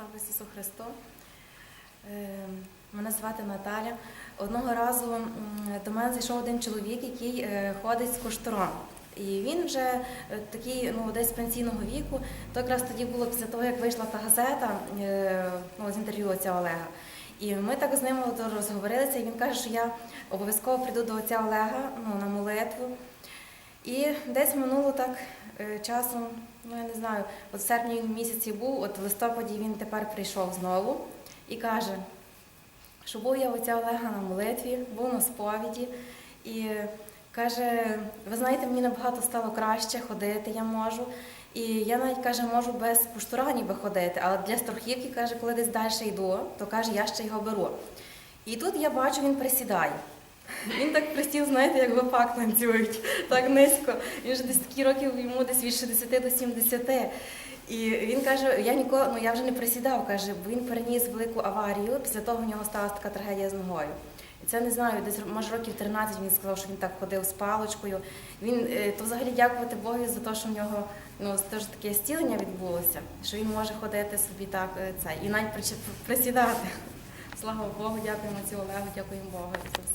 Слава Ісусу Христу. Е, Мене звати Наталя. Одного разу до мене зайшов один чоловік, який е, ходить з куштуром. І він вже е, такий, ну, десь пенсійного віку. То якраз тоді було після того, як вийшла та газета е, ну, з інтерв'ю отця Олега. І ми так з ним розговорилися, і він каже, що я обов'язково прийду до отця Олега ну, на молитву. І десь минуло так е, часом, ну я не знаю, от серпні він місяці був, от в листопаді він тепер прийшов знову і каже, що був я у отця Олега на молитві, був на сповіді, і каже, ви знаєте, мені набагато стало краще ходити, я можу. І я навіть каже, можу без пуштура ніби ходити, але для страхівки, каже, коли десь далі йду, то каже, я ще його беру. І тут я бачу, він присідає. Він так присів, знаєте, як гопак танцюють, так низько. Він вже десь такі років йому десь від 60 до 70. І він каже, я ніколи, ну я вже не присідав, каже, бо він переніс велику аварію. Після того в нього сталася така трагедія з ногою. І це не знаю, десь може років 13 він сказав, що він так ходив з паличкою. Він е, то взагалі дякувати Богу за те, що в нього ну теж таке зцілення відбулося, що він може ходити собі так е, це і навіть присідати. Слава Богу, дякуємо цю Олегу, дякуємо Богу за все.